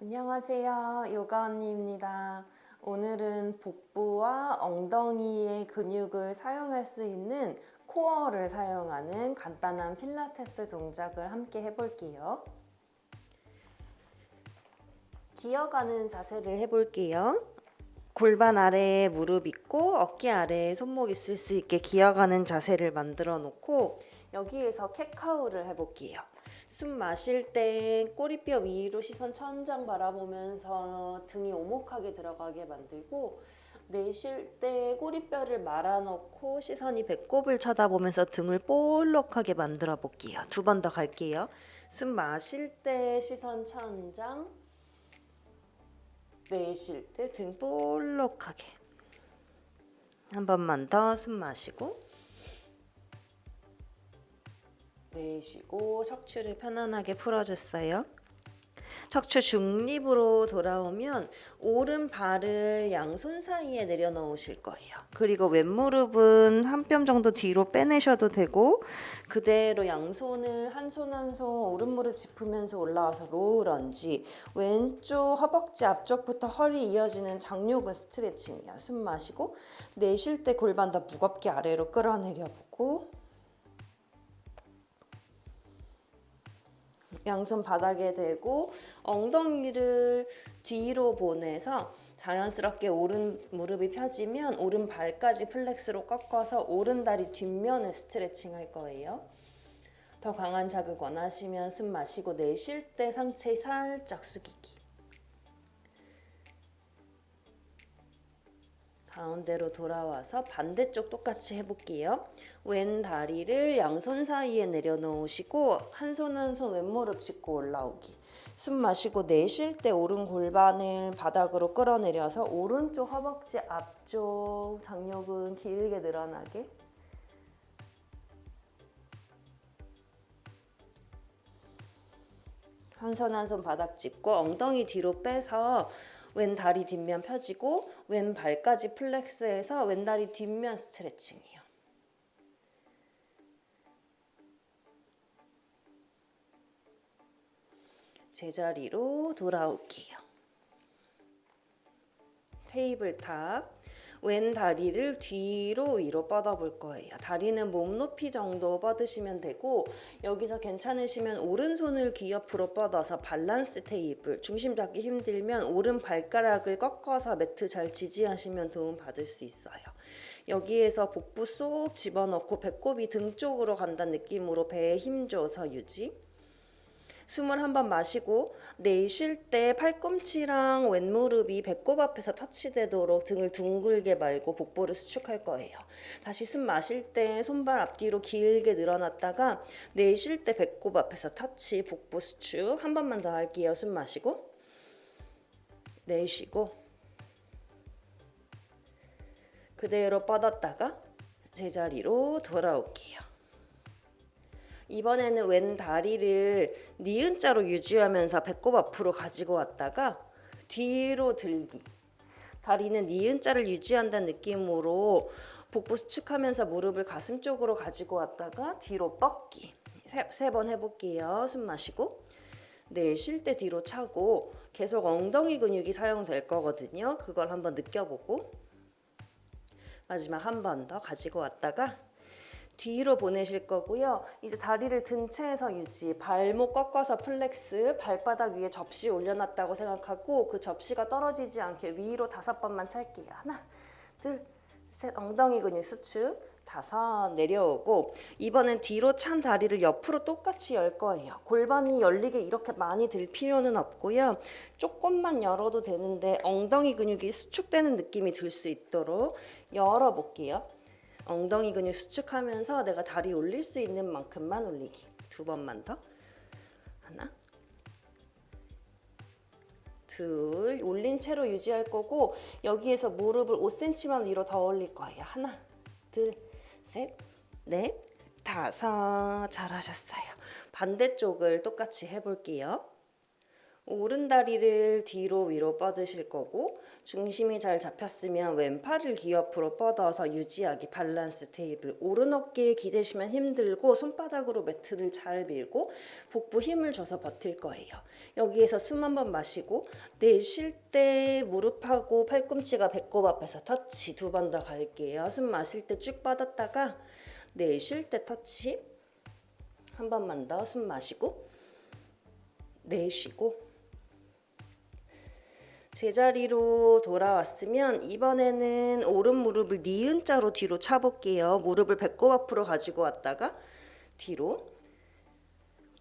안녕하세요. 요가 언니입니다. 오늘은 복부와 엉덩이의 근육을 사용할 수 있는 코어를 사용하는 간단한 필라테스 동작을 함께 해볼게요. 기어가는 자세를 해볼게요. 골반 아래에 무릎 있고 어깨 아래에 손목 있을 수 있게 기어가는 자세를 만들어 놓고 여기에서 캣카우를 해볼게요. 숨 마실 때 꼬리뼈 위로 시선 천장 바라보면서 등이 오목하게 들어가게 만들고 내쉴 때 꼬리뼈를 말아놓고 시선이 배꼽을 쳐다보면서 등을 볼록하게 만들어 볼게요. 두 번 더 갈게요. 숨 마실 때 시선 천장 내쉴 때 등 볼록하게 한 번만 더 숨 마시고 내쉬고 척추를 편안하게 풀어줬어요. 척추 중립으로 돌아오면 오른 발을 양손 사이에 내려놓으실 거예요. 그리고 왼무릎은 한 뼘 정도 뒤로 빼내셔도 되고 그대로 양손을 한 손 한 손 오른 무릎 짚으면서 올라와서 로우 런지 왼쪽 허벅지 앞쪽부터 허리 이어지는 장요근 스트레칭이야. 숨 마시고 내쉴 때 골반 더 무겁게 아래로 끌어내려 보고 양손 바닥에 대고 엉덩이를 뒤로 보내서 자연스럽게 오른 무릎이 펴지면 오른 발까지 플렉스로 꺾어서 오른 다리 뒷면을 스트레칭 할 거예요. 더 강한 자극 원하시면 숨 마시고 내쉴 때 상체 살짝 숙이기. 가운데로 돌아와서 반대쪽 똑같이 해볼게요. 왼 다리를 양손 사이에 내려놓으시고 한 손 한 손 왼무릎 짚고 올라오기. 숨 마시고 내쉴 때 오른 골반을 바닥으로 끌어내려서 오른쪽 허벅지 앞쪽 장력은 길게 늘어나게. 한 손 한 손 바닥 짚고 엉덩이 뒤로 빼서 왼 다리 뒷면 펴지고 왼 발까지 플렉스해서 왼 다리 뒷면 스트레칭이에요. 제자리로 돌아올게요. 테이블탑. 왼 다리를 뒤로 위로 뻗어볼 거예요. 다리는 몸 높이 정도 뻗으시면 되고 여기서 괜찮으시면 오른손을 귀 옆으로 뻗어서 밸런스 테이블 중심 잡기 힘들면 오른 발가락을 꺾어서 매트 잘 지지하시면 도움 받을 수 있어요. 여기에서 복부 쏙 집어넣고 배꼽이 등 쪽으로 간다는 느낌으로 배에 힘 줘서 유지. 숨을 한번 마시고 내쉴 때 팔꿈치랑 왼무릎이 배꼽 앞에서 터치되도록 등을 둥글게 말고 복부를 수축할 거예요. 다시 숨 마실 때 손발 앞뒤로 길게 늘어났다가 내쉴 때 배꼽 앞에서 터치 복부 수축 한 번만 더 할게요. 숨 마시고 내쉬고 그대로 뻗었다가 제자리로 돌아올게요. 이번에는 왼 다리를 니은자로 유지하면서 배꼽 앞으로 가지고 왔다가 뒤로 들기. 다리는 니은자를 유지한다는 느낌으로 복부 수축하면서 무릎을 가슴 쪽으로 가지고 왔다가 뒤로 뻗기. 세 번 해볼게요. 숨 마시고. 내쉴 때 뒤로 차고 계속 엉덩이 근육이 사용될 거거든요. 그걸 한번 느껴보고 마지막 한 번 더 가지고 왔다가 뒤로 보내실 거고요. 이제 다리를 든 채에서 유지, 발목 꺾어서 플렉스, 발바닥 위에 접시 올려놨다고 생각하고 그 접시가 떨어지지 않게 위로 다섯 번만 찰게요. 하나, 둘, 셋, 엉덩이 근육 수축. 다섯 내려오고 이번엔 뒤로 찬 다리를 옆으로 똑같이 열 거예요. 골반이 열리게 이렇게 많이 들 필요는 없고요. 조금만 열어도 되는데 엉덩이 근육이 수축되는 느낌이 들 수 있도록 열어볼게요. 엉덩이 근육 수축하면서 내가 다리 올릴 수 있는 만큼만 올리기. 두 번만 더. 하나. 둘. 올린 채로 유지할 거고 여기에서 무릎을 5cm만 위로 더 올릴 거예요. 하나. 둘. 셋. 넷. 다섯. 잘하셨어요. 반대쪽을 똑같이 해 볼게요. 오른 다리를 뒤로 위로 뻗으실 거고 중심이 잘 잡혔으면 왼팔을 귀 옆으로 뻗어서 유지하기 밸런스 테이블 오른 어깨에 기대시면 힘들고 손바닥으로 매트를 잘 밀고 복부 힘을 줘서 버틸 거예요. 여기에서 숨 한 번 마시고 내쉴 때 무릎하고 팔꿈치가 배꼽 앞에서 터치 두 번 더 갈게요. 숨 마실 때 쭉 뻗었다가 내쉴 때 터치 한 번만 더 숨 마시고 내쉬고 제자리로 돌아왔으면 이번에는 오른 무릎을 니은 자로 뒤로 차볼게요. 무릎을 배꼽 앞으로 가지고 왔다가 뒤로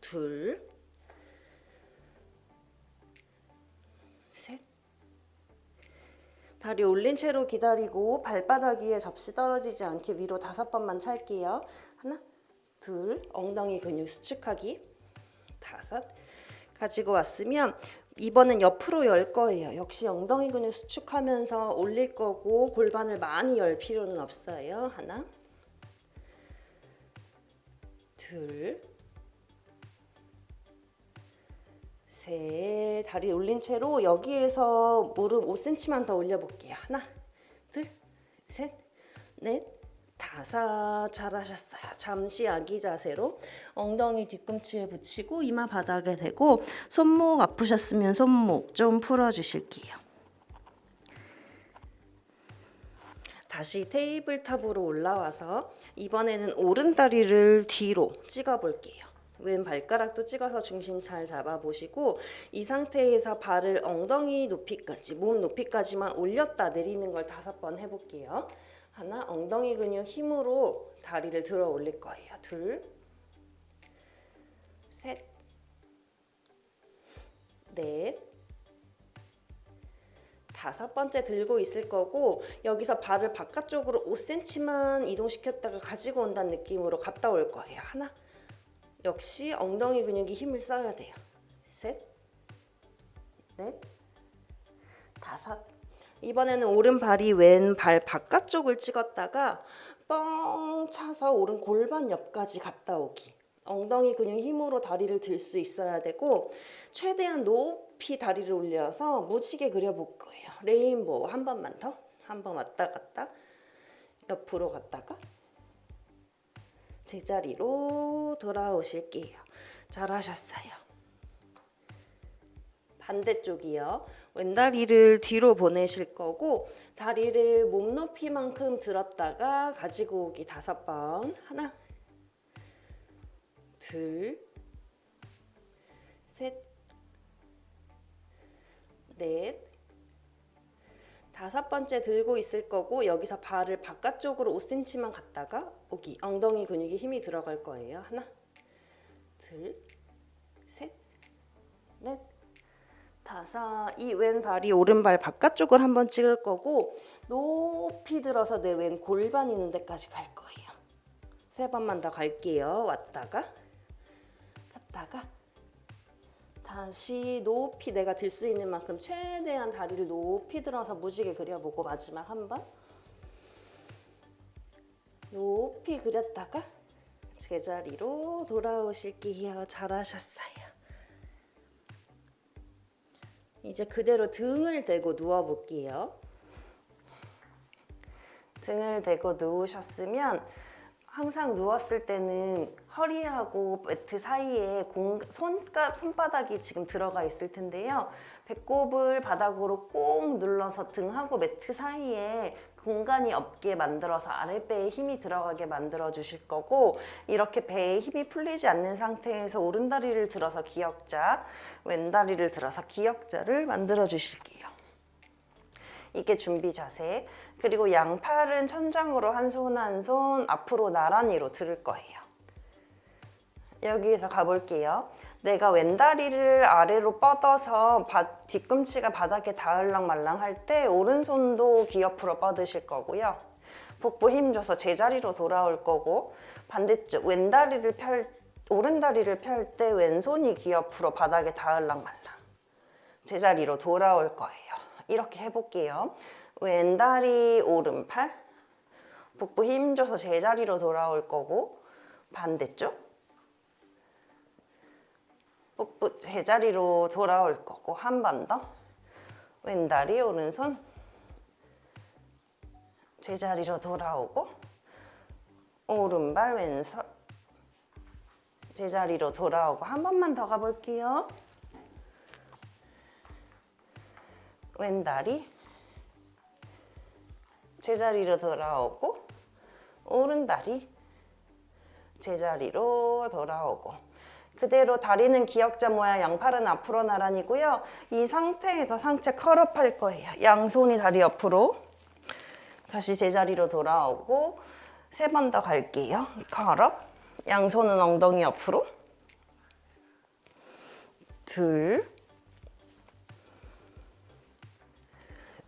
둘, 셋. 다리 올린 채로 기다리고 발바닥 위에 접시 떨어지지 않게 위로 다섯 번만 찰게요. 하나, 둘, 엉덩이 근육 수축하기. 다섯. 가지고 왔으면 이번엔 옆으로 열 거예요. 역시 엉덩이 근육 수축하면서 올릴 거고 골반을 많이 열 필요는 없어요. 하나, 둘, 셋. 다리 올린 채로 여기에서 무릎 5cm만 더 올려볼게요. 하나, 둘, 셋, 넷, 다섯. 잘하셨어요. 잠시 아기 자세로 엉덩이 뒤꿈치에 붙이고 이마 바닥에 대고 손목 아프셨으면 손목 좀 풀어주실게요. 다시 테이블탑으로 올라와서 이번에는 오른 다리를 뒤로 찍어 볼게요. 왼 발가락도 찍어서 중심 잘 잡아 보시고 이 상태에서 발을 엉덩이 높이까지 몸 높이까지만 올렸다 내리는 걸 다섯 번 해볼게요. 하나 엉덩이 근육 힘으로 다리를 들어 올릴 거예요. 둘, 셋, 넷, 다섯 번째 들고 있을 거고 여기서 발을 바깥쪽으로 5cm만 이동시켰다가 가지고 온다는 느낌으로 갔다 올 거예요. 하나, 역시 엉덩이 근육이 힘을 써야 돼요. 셋, 넷, 다섯. 이번에는 오른발이 왼발 바깥쪽을 찍었다가 뻥 차서 오른 골반 옆까지 갔다 오기. 엉덩이 근육 힘으로 다리를 들 수 있어야 되고 최대한 높이 다리를 올려서 무지개 그려볼 거예요. 레인보우 한 번만 더. 한 번 왔다 갔다. 옆으로 갔다가 제자리로 돌아오실게요. 잘하셨어요. 반대쪽이요. 왼다리를 뒤로 보내실 거고 다리를 몸 높이만큼 들었다가 가지고 오기 다섯 번. 하나, 둘, 셋, 넷, 다섯 번째 들고 있을 거고 여기서 발을 바깥쪽으로 5cm만 갔다가 오기 엉덩이 근육에 힘이 들어갈 거예요. 하나, 둘, 셋, 넷, 다섯. 이 왼발이 오른발 바깥쪽을 한번 찍을 거고 높이 들어서 내 왼 골반 있는 데까지 갈 거예요. 세 번만 더 갈게요. 왔다가 갔다가 다시 높이 내가 들 수 있는 만큼 최대한 다리를 높이 들어서 무지개 그려보고 마지막 한 번 높이 그렸다가 제자리로 돌아오실게요. 잘하셨어요. 이제 그대로 등을 대고 누워 볼게요. 등을 대고 누우셨으면 항상 누웠을 때는 허리하고 매트 사이에 공, 손가, 손바닥이 지금 들어가 있을 텐데요. 배꼽을 바닥으로 꼭 눌러서 등하고 매트 사이에 공간이 없게 만들어서 아랫배에 힘이 들어가게 만들어 주실 거고 이렇게 배에 힘이 풀리지 않는 상태에서 오른다리를 들어서 기역자, 왼다리를 들어서 기역자를 만들어 주실게요. 이게 준비 자세. 그리고 양팔은 천장으로 한 손 한 손 앞으로 나란히로 들을 거예요. 여기에서 가볼게요. 내가 왼다리를 아래로 뻗어서 바, 뒤꿈치가 바닥에 닿을랑 말랑 할 때 오른손도 귀 옆으로 뻗으실 거고요. 복부 힘 줘서 제자리로 돌아올 거고 반대쪽 왼다리를 펼 오른다리를 펼 때 왼손이 귀 옆으로 바닥에 닿을랑 말랑 제자리로 돌아올 거예요. 이렇게 해볼게요. 왼다리 오른팔 복부 힘 줘서 제자리로 돌아올 거고 반대쪽 복부 제자리로 돌아올 거고 한 번 더. 왼다리 오른손. 제자리로 돌아오고 오른발 왼손. 제자리로 돌아오고 한 번만 더 가볼게요. 왼다리. 제자리로 돌아오고 오른다리. 제자리로 돌아오고 그대로 다리는 기역자 모양 양팔은 앞으로 나란히고요. 이 상태에서 상체 컬업할 거예요. 양손이 다리 옆으로 다시 제자리로 돌아오고 세 번 더 갈게요. 컬업 양손은 엉덩이 옆으로 둘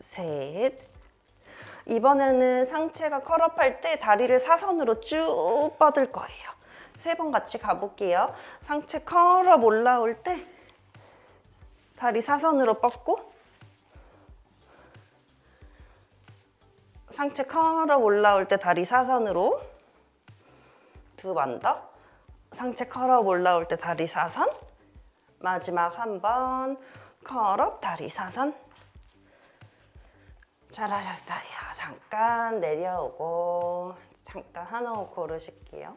셋. 이번에는 상체가 컬업할 때 다리를 사선으로 쭉 뻗을 거예요. 세 번 같이 가볼게요. 상체 컬업 올라올 때 다리 사선으로 뻗고 상체 컬업 올라올 때 다리 사선으로 두 번 더. 상체 컬업 올라올 때 다리 사선. 마지막 한 번 컬업 다리 사선. 잘하셨어요. 잠깐 내려오고 잠깐 한호흡 고르실게요.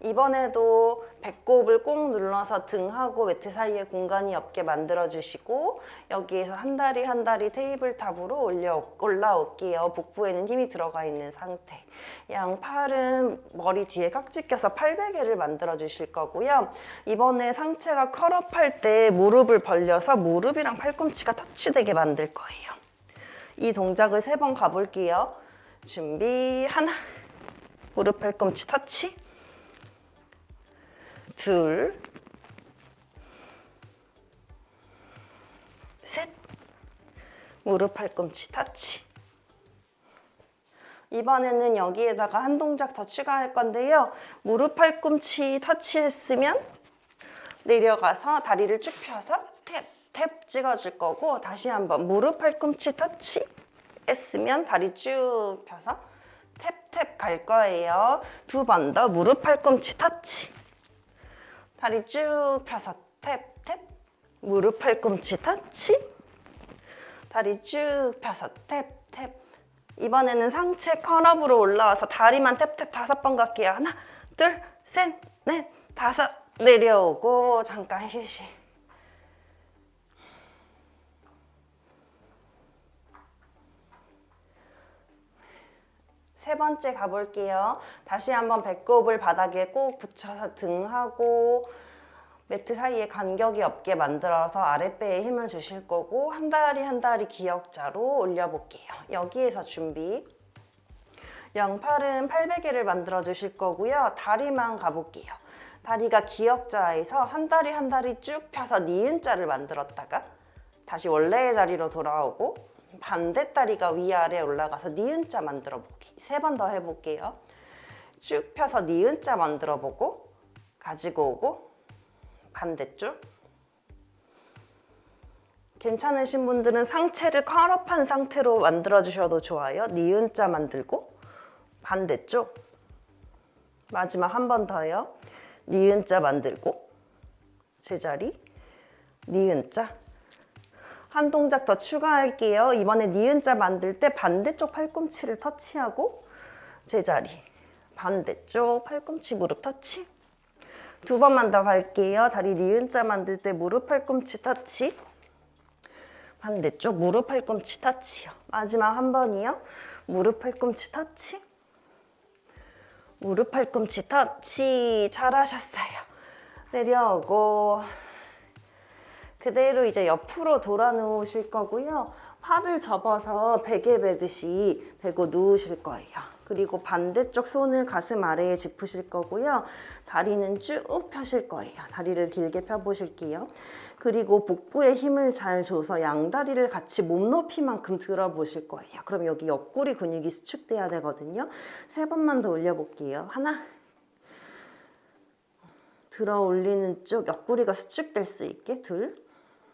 이번에도 배꼽을 꼭 눌러서 등하고 매트 사이에 공간이 없게 만들어 주시고 여기에서 한 다리 한 다리 테이블탑으로 올려 올라올게요. 복부에는 힘이 들어가 있는 상태. 양 팔은 머리 뒤에 깍지 껴서 팔베개를 만들어 주실 거고요. 이번에 상체가 컬업할 때 무릎을 벌려서 무릎이랑 팔꿈치가 터치되게 만들 거예요. 이 동작을 세 번 가볼게요. 준비 하나 무릎 팔꿈치 터치 둘, 셋, 무릎 팔꿈치 터치. 이번에는 여기에다가 한 동작 더 추가할 건데요. 무릎 팔꿈치 터치했으면 내려가서 다리를 쭉 펴서 탭, 탭 찍어줄 거고 다시 한번 무릎 팔꿈치 터치 했으면 다리 쭉 펴서 탭, 탭 갈 거예요. 두 번 더 무릎 팔꿈치 터치. 다리 쭉 펴서 탭, 탭. 무릎 팔꿈치 터치. 다리 쭉 펴서 탭, 탭. 이번에는 상체 컬업으로 올라와서 다리만 탭탭 다섯 번 갈게요. 하나, 둘, 셋, 넷, 다섯. 내려오고 잠깐 휴식. 세 번째 가볼게요. 다시 한번 배꼽을 바닥에 꼭 붙여서 등하고 매트 사이에 간격이 없게 만들어서 아랫배에 힘을 주실 거고 한 다리 한 다리 기역자로 올려볼게요. 여기에서 준비. 양팔은 팔베개를 만들어 주실 거고요. 다리만 가볼게요. 다리가 기역자에서 한 다리 한 다리 쭉 펴서 니은자를 만들었다가 다시 원래의 자리로 돌아오고 반대 다리가 위아래 올라가서 니은자 만들어 보기. 세 번 더 해볼게요. 쭉 펴서 니은자 만들어 보고 가지고 오고 반대쪽. 괜찮으신 분들은 상체를 컬업한 상태로 만들어 주셔도 좋아요. 니은자 만들고 반대쪽. 마지막 한 번 더요. 니은자 만들고 제자리 니은자 한 동작 더 추가할게요. 이번에 니은자 만들 때 반대쪽 팔꿈치를 터치하고 제자리. 반대쪽 팔꿈치 무릎 터치. 두 번만 더 갈게요. 다리 니은자 만들 때 무릎 팔꿈치 터치. 반대쪽 무릎 팔꿈치 터치요. 마지막 한 번이요. 무릎 팔꿈치 터치. 무릎 팔꿈치 터치. 잘하셨어요. 내려오고 그대로 이제 옆으로 돌아 누우실 거고요. 팔을 접어서 베개 베듯이 베고 누우실 거예요. 그리고 반대쪽 손을 가슴 아래에 짚으실 거고요. 다리는 쭉 펴실 거예요. 다리를 길게 펴보실게요. 그리고 복부에 힘을 잘 줘서 양다리를 같이 몸 높이만큼 들어보실 거예요. 그럼 여기 옆구리 근육이 수축돼야 되거든요. 세 번만 더 올려볼게요. 하나, 들어 올리는 쪽 옆구리가 수축될 수 있게 둘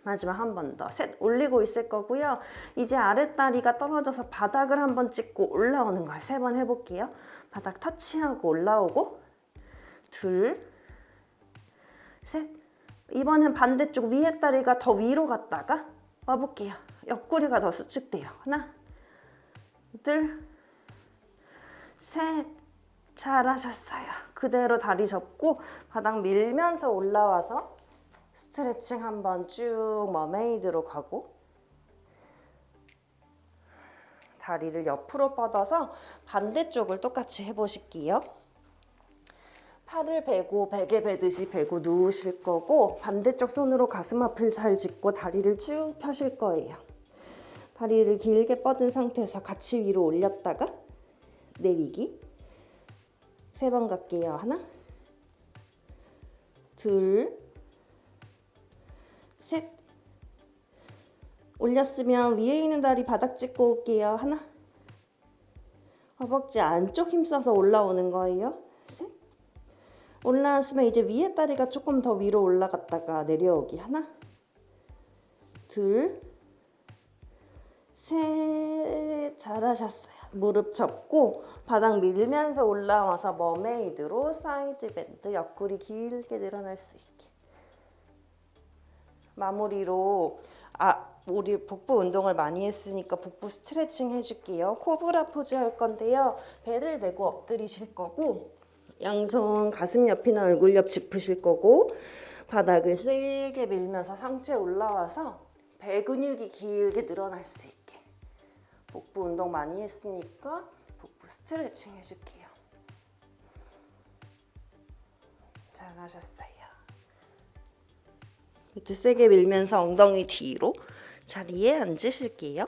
마지막 한 번 더 셋 올리고 있을 거고요 이제 아랫다리가 떨어져서 바닥을 한 번 찍고 올라오는 걸 세 번 해볼게요 바닥 터치하고 올라오고 둘, 셋. 이번엔 반대쪽 위에 다리가 더 위로 갔다가 와볼게요. 옆구리가 더 수축돼요. 하나, 둘, 셋. 잘하셨어요. 그대로 다리 접고 바닥 밀면서 올라와서 스트레칭 한번 쭉 머메이드로 가고 다리를 옆으로 뻗어서 반대쪽을 똑같이 해보실게요. 팔을 베고 베개 베듯이 베고 누우실 거고 반대쪽 손으로 가슴 앞을 잘 짚고 다리를 쭉 펴실 거예요. 다리를 길게 뻗은 상태에서 같이 위로 올렸다가 내리기 세 번 갈게요. 하나 둘 셋. 올렸으면 위에 있는 다리 바닥 찍고 올게요. 하나. 허벅지 안쪽 힘써서 올라오는 거예요. 셋. 올라왔으면 이제 위에 다리가 조금 더 위로 올라갔다가 내려오기. 하나. 둘. 셋. 잘하셨어요. 무릎 접고 바닥 밀면서 올라와서 머메이드로 사이드 밴드 옆구리 길게 늘어날 수 있게. 마무리로 아 우리 복부 운동을 많이 했으니까 복부 스트레칭 해줄게요. 코브라 포즈 할 건데요. 배를 내고 엎드리실 거고 양손 가슴 옆이나 얼굴 옆 짚으실 거고 바닥을 세게 밀면서 상체 올라와서 배 근육이 길게 늘어날 수 있게 복부 운동 많이 했으니까 복부 스트레칭 해줄게요. 잘하셨어요. 밑에 세게 밀면서 엉덩이 뒤로 자리에 앉으실게요.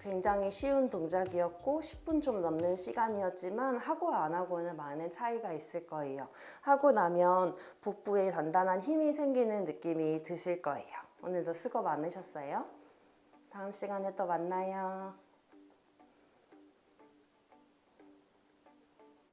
굉장히 쉬운 동작이었고 10분 좀 넘는 시간이었지만 하고 안 하고는 많은 차이가 있을 거예요. 하고 나면 복부에 단단한 힘이 생기는 느낌이 드실 거예요. 오늘도 수고 많으셨어요. 다음 시간에 또 만나요.